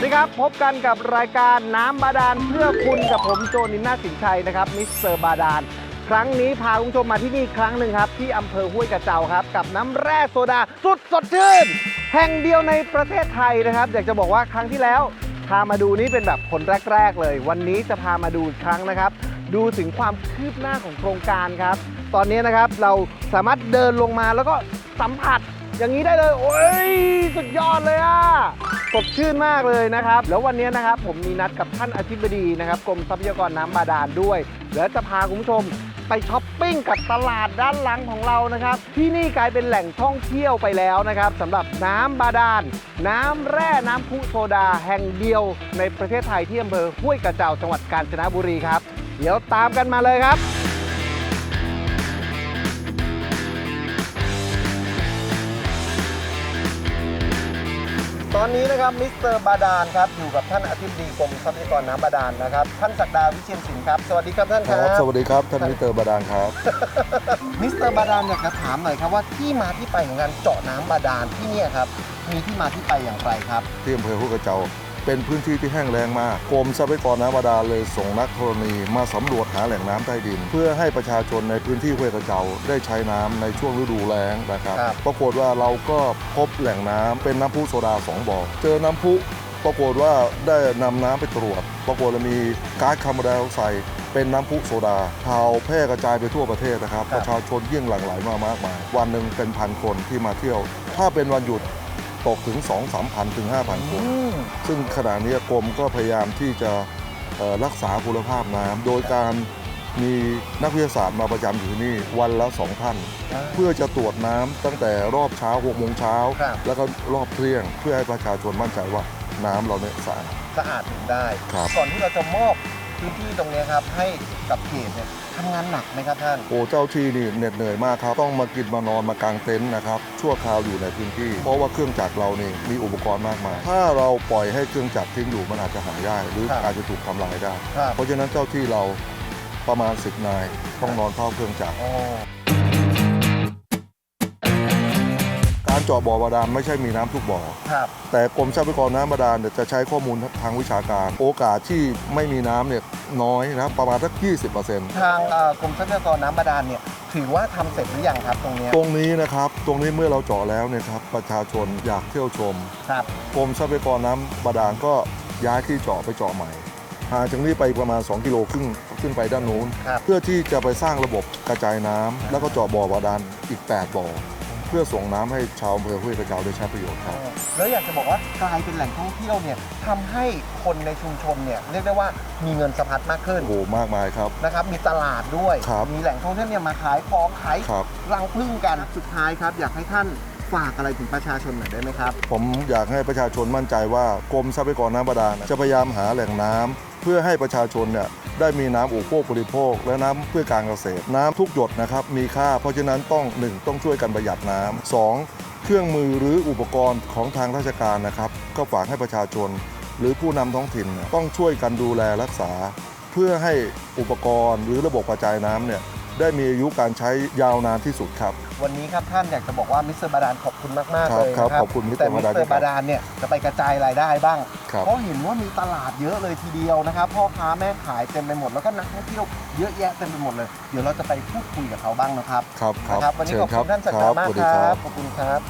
วัสดีครับ พบกันกับรายการน้ำบาดาลเพื่อคุณกับผมโจนินนาสินชัยนะครับมิสเตอร์บาดาลครั้งนี้พาคุณผู้ชมมาที่นี่ครั้งหนึ่งครับ ที่อำเภอห้วยกระเจ้าครับ กับน้ำแร่โซดาสุดสดชื่น แห่งเดียวในประเทศไทยนะครับ อยากจะบอกว่าครั้งที่แล้ว พามาดูนี่เป็นแบบคนแรก ๆ เลย วันนี้จะพามาดูอีกครั้งนะครับ ดูถึงความคืบหน้าของโครงการครับ ตอนนี้นะครับเราสามารถเดินลงมาแล้วก็สัมผัส อย่างนี้ได้เลย โอ้ย สุดยอดเลยอะ สดชื่นมากเลยนะครับ แล้ววันนี้นะครับผมมีนัดกับท่านอธิบดีนะครับกรมทรัพยากรน้ำบาดาลด้วยแล้วจะพาคุณผู้ชมไปช้อปปิ้งกับตลาดด้านหลังของเรานะครับ ที่นี่กลายเป็นแหล่งท่องเที่ยวไปแล้วนะครับสำหรับน้ำบาดาล น้ำแร่น้ำพุโซดาแห่งเดียวในประเทศไทยที่อำเภอห้วยกระเจ้าจังหวัดกาญจนบุรีครับ เดี๋ยวตามกันมาเลยครับ อนนี้นะครับมิสเตอร์บาดาลครับอยู่กับท่านอธิบดีกรมทรัพยากรน้ำบาดาลนะครับท่านศักดาวิเชียนสินครับสวัสดีครับท่านคครัรับบสวัสดีครับท่านมิสเตอร์บาดาลครับ มิสเตอร์บาดาลอยากจะถามหน่อยครับว่าที่มาที่ไปของการเจาะน้ำบาดาลที่เนี่ยครับมีที่มาที่ไปอย่างไรครับที่อำเภอห้วยกระเจ้า เป็นพื้นที่ที่แห้งแล้งมากกรมทรัพยากรน้ำบาดาลเลยส่งนักธรณีมาสำรวจหาแหล่งน้ำใต้ดิน เพื่อให้ประชาชนในพื้นที่ห้วยกระเจ้าได้ใช้น้ำในช่วงฤดูแล้งนะครับครับ ปรากฏว่าเราก็พบแหล่งน้ำเป็นน้ำพุโซดาสองบ่อเจอน้ำพุปรากฏว่าได้นำน้ำไปตรวจ ปรากฏว่ามีก๊าซคาร์บอนไดออกไซด์เป็นน้ำพุโซดาเผาแพร่กระจายไปทั่วประเทศนะครับ ครับ ประชาชนยิ่งหลั่งไหลมามากมาย วันหนึ่งเป็นพันคนที่มาเที่ยว ถ้าเป็นวันหยุดตกถึง 2 3 0 0 0 ถึง 5,000 คน อืม ซึ่งขณะนี้กรมก็พยายามที่จะเอ่อรักษาคุณภาพน้ำโดยการมีนักวิทยาศาสตร์มาประจำอยู่ที่นี่วันละสองท่านเพื่อจะตรวจน้ำตั้งแต่รอบเช้า6โมงเช้าครับแล้วก็รอบเที่ยง เพื่อให้ประชาชนมั่นใจว่าน้ำเราเนี่ยสะอาดสะอาดถึงได้ครับก่อนที่เราจะมอบ พื้นที่ตรงเนี้ยครับให้กับเขตเนี่ยทำงานหนักไหมครับท่าน โอ้เจ้าที่นี่เหน็ดเหนื่อยมากครับ ต้องมากินมานอนมากางเต็นท์นะครับ ชั่วคราวอยู่ในพื้นที่ เพราะว่าเครื่องจักรเรานี่มีอุปกรณ์มากมาย ถ้าเราปล่อยให้เครื่องจักรทิ้งอยู่มันอาจจะหายได้ หรือครับอาจจะถูกทำลายได้ ครับ เพราะฉะนั้นเจ้าที่เราประมาณ 10 นาย ต้องนอนเฝ้าเครื่องจักร โอ้ เจาะบ่อบาดาลไม่ใช่มีน้ำทุกบ่อ ครับ แต่กรมทรัพยากรน้ำบาดาลเนี่ยจะใช้ข้อมูลทางวิชาการ โอกาสที่ไม่มีน้ำเนี่ยน้อยนะครับประมาณสัก 20%ทางเอ่อกรมทรัพยากรน้ำบาดาลเนี่ยถือว่าทำเสร็จหรือยังครับตรงเนี้ยตรงนี้นะครับ ตรงนี้เมื่อเราเจาะแล้วเนี่ยครับประชาชนอยากเที่ยวชม ครับ กรมทรัพยากรน้ำบาดาลก็ย้ายที่เจาะไปเจาะใหม่ห่างจากนี้ไปประมาณ 2 กิโลครึ่งขึ้นไปด้านนู้น ครับ เพื่อที่จะไปสร้างระบบกระจายน้ำแล้วก็เจาะบ่อบาดาลอีก 8 บ่อ เพื่อส่งน้ำให้ชาวอำเภอห้วยกระเจ้าได้ใช้ประโยชน์ครับ แล้วอยากจะบอกว่ากลายเป็นแหล่งท่องเที่ยวเนี่ยทำให้คนในชุมชนเนี่ยเรียกได้ว่ามีเงินสะพัดมากขึ้นโอ้โหมากมายครับ นะครับ มีตลาดด้วย ครับมีแหล่งท่องเที่ยวเนี่ยมาขายของขายครับ รังพึ่งกันสุดท้ายครับ อยากให้ท่าน ฝากอะไรถึงประชาชนหน่อยได้ไหมครับ ผมอยากให้ประชาชนมั่นใจว่ากรมทรัพยากรน้ำบาดาลจะพยายามหาแหล่งน้ำเพื่อให้ประชาชนเนี่ยได้มีน้ำอุปโภคบริโภค และน้ำเพื่อการเกษตร น้ำทุกหยดนะครับมีค่า เพราะฉะนั้นต้องหนึ่งต้องช่วยกันประหยัดน้ำสองเครื่องมือหรืออุปกรณ์ของทางราชการนะครับก็ฝากให้ประชาชน หรือผู้นำท้องถิ่นเนี่ยต้องช่วยกันดูแลรักษา เพื่อให้อุปกรณ์หรือระบบกระจายน้ำเนี่ย ได้มีอายุการใช้ยาวนานที่สุดครับ วันนี้ครับท่านอยากจะบอกว่ามิสเตอร์บาดาลขอบคุณมากๆครับเลยครับนะขอบคุณมิสเตอแต่ร์มิสบาดาลเตอร์บาดาลเนี่ยจะไปกระจายรายได้บ้างครับเพราะเห็นว่ามีตลาดเยอะเลยทีเดียวนะครับพ่อค้าแม่ขายเต็มไปหมดแล้วก็นักท่องเที่ยวเยอะแยะเต็มไปหมดเลยเดี๋ยวเราจะไปพูดคุยกับเขาบ้างนะครับครับครับนะครับวันนี้เชิขญอบครัคุณท่านสักคดารับมากสวัสดีคครัรับบขอบคุณครับ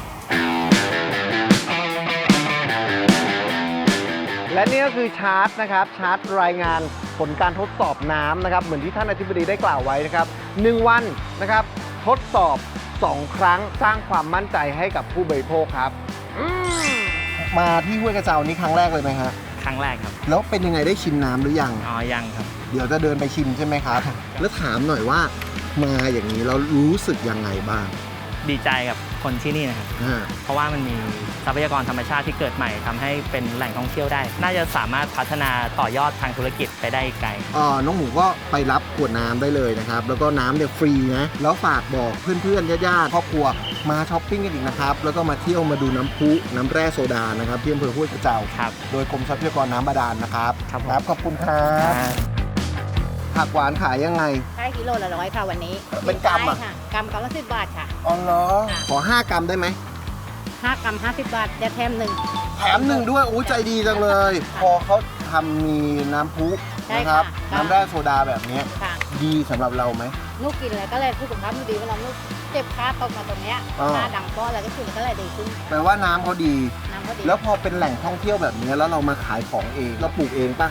และนี่ก็คือชาร์ตนะครับชาร์ตรายงานผลการทดสอบน้ำนะครับเหมือนที่ท่านอธิบดีได้กล่าวไว้นะครับ หนึ่งวันนะครับ ทดสอบ 2 ครั้งสร้างความมั่นใจให้กับผู้บริโภคครับอืมมาที่ห้วยกระเจ้านี้ครั้งแรกเลยไหมฮะครั้งแรกครับ แล้วเป็นยังไงได้ชิมน้ำหรือยัง อ๋อ ยังครับ เดี๋ยวจะเดินไปชิมใช่ไหมครับ แล้วถามหน่อยว่ามาอย่างนี้เรารู้สึกยังไงบ้าง ดีใจกับ คนที่นี่นะครับ อ่า เพราะว่ามันมีทรัพยากรธรรมชาติที่เกิดใหม่ทำให้เป็นแหล่งท่องเที่ยวได้ น่าจะสามารถพัฒนาต่อยอดทางธุรกิจไปได้ไกล เอ่อน้องหมูก็ไปรับขวดน้ำได้เลยนะครับ แล้วก็น้ำเนี่ยฟรีนะ แล้วฝากบอกเพื่อนๆญาติๆครอบครัวมาช้อปปิ้งกันอีกนะครับ แล้วก็มาเที่ยวมาดูน้ำพุน้ำแร่โซดานะครับที่อำเภอห้วยกระเจ้า ครับ โดยกรมทรัพยากรน้ำบาดาลนะครับครับผม ขอบคุณครับ ผักหวานขายยังไงใช่กิโลละร้อยค่ะวันนี้เป็นกรัมอะใช่ค่ะกรัมกรัมละสิบบาทค่ะ อ๋อเหรอขอ 5 กรัมได้ไหมห้ากรัมห้าสิบบาทจะแถมหนึ่ง แถมหนึ่งด้วยโอ้ใจดีจังเลย พอเขาทำมีน้ำพุใช่นะครับ ค่ะ น้ำแร่โซดาแบบเนี้ยค่ะดีสำหรับเราไหมนุกกินอะไรก็เลยผู้สุขภาพไม่ดีเวลานุกเจ็บขาตกมาตรงเนี้ยอ่า หน้าดังป้ออะไรก็คือมันก็เลยดีขึ้นแปลว่าน้ำเขาดี น้ำก็ดีแล้วพอเป็นแหล่งท่องเที่ยวแบบนี้แล้วเรามาขายของเองเราปลูกเองปะ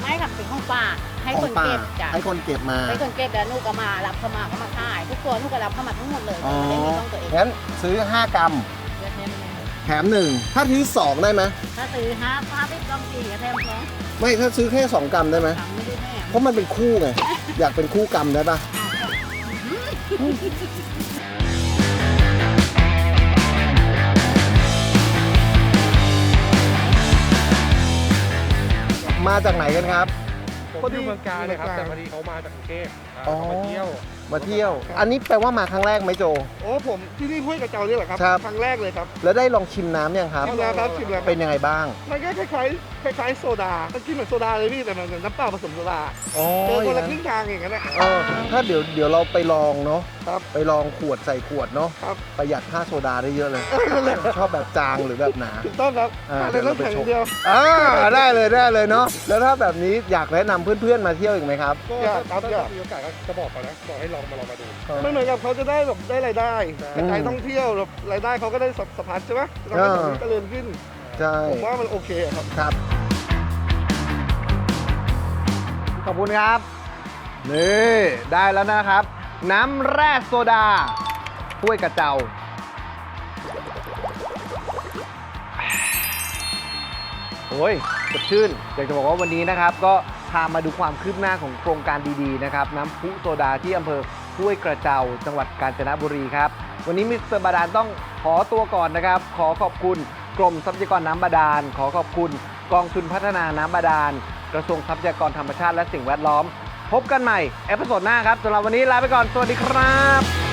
ไม่ค่ะเป็นของป่า ให้ขอคงนป่าเก็บจ้ะให้คนเก็บมา ให้คนเก็บแล้วนุกก็มารับเข้ามาก็มาขาย ทุกตัวนุกก็รับเข้ามาทั้งหมดเลยอ๋อ ไม่ได้มีต้องตัวเองงั้นซื้อ 5 กรัมเลือกแทมเลยแถมหนึ่งถ้าซื้อ2ได้ไหมถ้าซื้อห้าห้าสิบกรัมสี่ก็แทมสองไม่ถ้าซื้อแค่ 2 กรัมได้ไหมสามไม่ได้แม่เพราะมันเป็นคู่ไง อยากเป็นคู่กรัมได้ปะมาจากไหนกันครับ ผมอยู่เมืองกาเนะครับแต่พอดีเขามาจากกรุงเทพอ่าเขามาเที่ยว มาเที่ยว อันนี้แปลว่ามาครั้งแรกไหมโจ โอ้ผมที่นี่ห้วยกระเจ้านี่แหละครับครับ ครั้งแรกเลยครับแล้วได้ลองชิมน้ำยังครับ ชิมแล้วครับชิมแล้วครับเป็นยังไงบ้างมันก็คล้ายๆคล้ายๆโซดามันกินเหมือนโซดาเลยพี่แต่มันเหมือนน้ำเปล่าผสมโซดาอ๋อเจอคนอละย่างคนั้รึ่นงทางอย่างนั้นแหละ เออถ้าเดี๋ยวเดี๋ยวเราไปลองเนาะครับไปลองขวดใส่ขวดเนาะครับ ประหยัดค่าโซดาได้เยอะเลย ชอบแบบจางหรือแบบหนา ถูกต้องครับอ่าทานในน้ำแข็งอย่างเดียวอ่าได้เลยได้เลยเนาะแล้วถ้าแบบนี้อยากแนะนำเพื่อนๆมาเที่ยวอีกไหมครับอยากครับอยากมีโอกาสก็จะบอกเขานะบอกให้ลองมาลองมาดูมันเหมือนกับเขาจะได้แบบได้รายได้กระจายท่องเที่ยวแบบรายได้เขาก็ได้สะพัดใช่ไหมทำให้แบบนี้เจริญขึ้นใช่ผมว่ามันโอเคครับครับขอบคุณครับนี่ได้แล้วนะครับ น้ำแร่โซดาห้วยกระเจ้าโอ้ยสดชื่น อยากจะบอกว่าวันนี้นะครับ ก็ พามาดูความคืบหน้าของโครงการดีๆนะครับน้ำพุโซดาที่อำเภอห้วยกระเจ้าจังหวัดกาญจนบุรีครับ วันนี้มิสเตอร์บาดาลต้องขอตัวก่อนนะครับ ขอขอบคุณกรมทรัพยากรน้ำบาดาล ขอขอบคุณกองทุนพัฒนาน้ำบาดาล กระทรวงทรัพยากรธรรมชาติและสิ่งแวดล้อม พบกันใหม่เอพิโซดหน้าครับสำหรับวันนี้ลาไปก่อนสวัสดีครับ